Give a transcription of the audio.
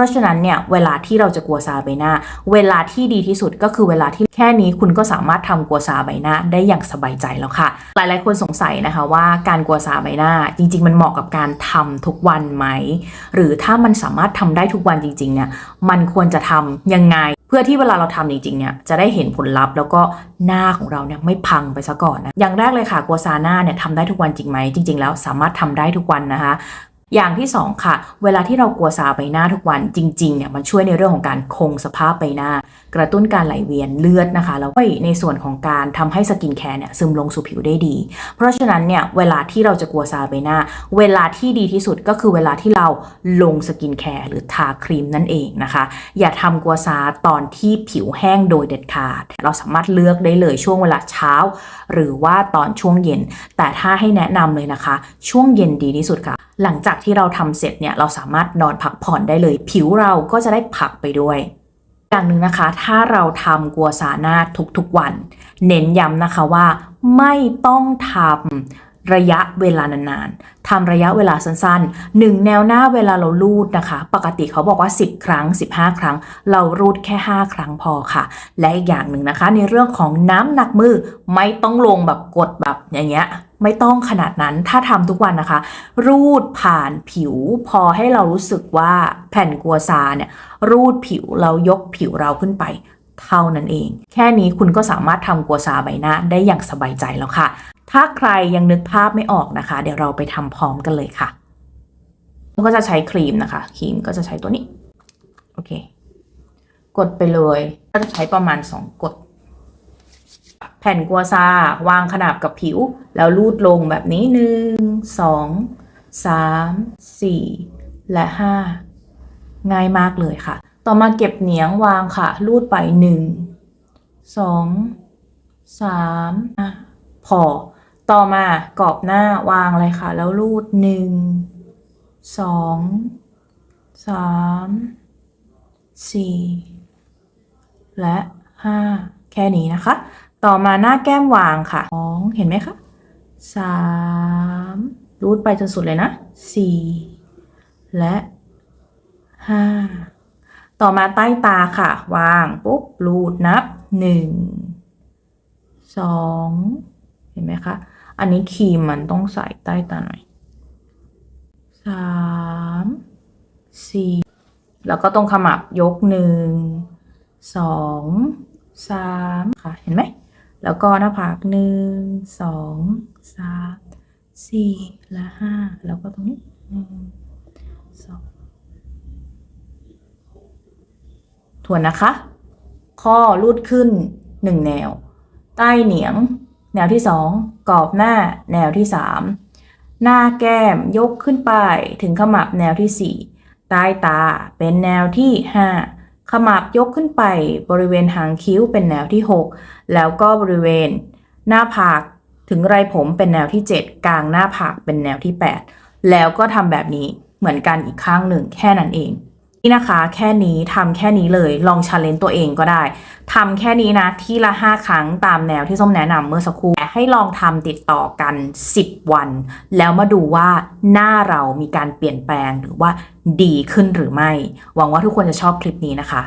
ราะฉะนั้นเนี่ยเวลาที่เราจะกัวซาใบหน้า เวลาที่ดีที่สุดก็คือเวลาที่แค่นี้คุณก็สามารถทำกัวซาใบหน้าได้อย่างสบายใจแล้วค่ะ หลายๆ คนสงสัยนะคะว่าการกัวซาใบหน้าจริง ๆ มันเหมาะกับการทำทุกวันไหม หรือถ้ามันสามารถทำได้ทุกวันจริงๆเนี่ยมันควรจะทำยังไงเพื่อที่เวลาเราทำจริงๆเนี่ยจะได้เห็นผลลัพธ์แล้วก็หน้าของเราเนี่ยไม่พังไปซะก่อนนะอย่างแรกเลยค่ะกัวซาหน้าเนี่ยทำได้ทุกวันจริงไหมจริง ๆ แล้วสามารถทำได้ทุกวันนะคะ อย่างที่ 2 ค่ะ เวลาที่เรากัวซาใบหน้าทุกวันจริงๆเนี่ยมันช่วยในเรื่องของการคงสภาพใบหน้า กระตุ้นการไหลเวียนเลือดนะคะ แล้วก็ในส่วนของการทำให้สกินแคร์เนี่ยซึมลงสู่ผิวได้ดี เพราะฉะนั้นเนี่ยเวลาที่เราจะกัวซาใบหน้า เวลาที่ดีที่สุดก็คือเวลาที่เราลงสกินแคร์หรือทาครีมนั่นเองนะคะ อย่าทำกัวซาตอนที่ผิวแห้งโดยเด็ดขาด เราสามารถเลือกได้เลยช่วงเวลาเช้า หรือว่าตอนช่วงเย็น แต่ถ้าให้แนะนำเลยนะคะ ช่วงเย็นดีที่สุดค่ะ หลังจากที่เราทำเสร็จเนี่ยเราสามารถนอนพักผ่อนได้เลย ผิวเราก็จะได้พักไปด้วยอย่างหนึ่งนะคะ ถ้าเราทำกัวสาหน้าทุกๆวัน เน้นย้ำนะคะว่าไม่ต้องทำ ระยะเวลานานๆทำระยะเวลาสั้นๆหนึ่งแนวหน้าเวลาเรารูดนะคะ ปกติเขาบอกว่า 10 ครั้ง 15 ครั้ง เรารูดแค่ 5 ครั้งพอค่ะ และอีกอย่างหนึ่งนะคะ ในเรื่องของน้ำหนักมือไม่ต้องลงแบบกดแบบอย่างเงี้ยไม่ต้องขนาดนั้นถ้าทำทุกวันนะคะ รูดผ่านผิว พอให้เรารู้สึกว่าแผ่นกัวซาเนี่ยรูดผิวเรายกผิวเราขึ้นไปเท่านั้นเอง แค่นี้คุณก็สามารถทำกัวซาใบหน้าได้อย่างสบายใจแล้วค่ะ ถ้าใครยังนึกภาพไม่ออกนะคะ เดี๋ยวเราไปทำพร้อมกันเลยค่ะก็จะใช้ครีมนะคะครีมก็จะใช้ตัวนี้โอเค กดไปเลยก็จะใช้ประมาณ 2 กด แผ่นกัวซาวางขนาบกับผิว แล้วลูดลงแบบนี้หนึ่งสองสามสี่และห้าง่ายมากเลยค่ะ ต่อมาเก็บเหนียงวางค่ะ ลูดไปหนึ่งสองสามอะพอ ต่อมากรอบหน้าวางเลยค่ะ แล้วลูดหนึ่งสองสามสี่และห้าแค่นี้นะคะ ต่อมาหน้าแก้มวางค่ะสองเห็นไหมคะสามรูดไปจนสุดเลยนะสี่และห้าต่อมาใต้ตาค่ะ วางปุ๊บรูดนับหนึ่งสองเห็นไหมคะ อันนี้ครีมมันต้องใส่ใต้ตาหน่อยสามสี่แล้วก็ตรงขมับยกหนึ่งสองสามค่ะ เห็นไหม แล้วก็หน้าผากหนึ่งสองสามสี่และห้าแล้วก็ตรงนี้หนึ่งสองทวนนะคะ ข้อรูดขึ้นหนึ่งแนว ใต้เหนียง แนวที่สองกรอบหน้าแนวที่สามหน้าแก้มยกขึ้นไปถึงขมับแนวที่สี่ใต้ตาเป็นแนวที่ห้าขมับยกขึ้นไปบริเวณหางคิ้วเป็นแนวที่หกแล้วก็บริเวณ หน้าผากถึงไรผมเป็นแนวที่ 7 กลางหน้าผากเป็นแนวที่ 8 แล้วก็ทำแบบนี้เหมือนกันอีกข้างหนึ่งแค่นั้นเอง นี่นะคะ แค่นี้ทำแค่นี้เลยลองชาเลนจ์ตัวเองก็ได้ทำแค่นี้นะ ที่ละ 5 ครั้งตามแนวที่ส้มแนะนำเมื่อสักครู่ให้ลองทำติดต่อกัน 10 วัน แล้วมาดูว่าหน้าเรามีการเปลี่ยนแปลงหรือว่าดีขึ้นหรือไม่ หวังว่าทุกคนจะชอบคลิปนี้นะคะ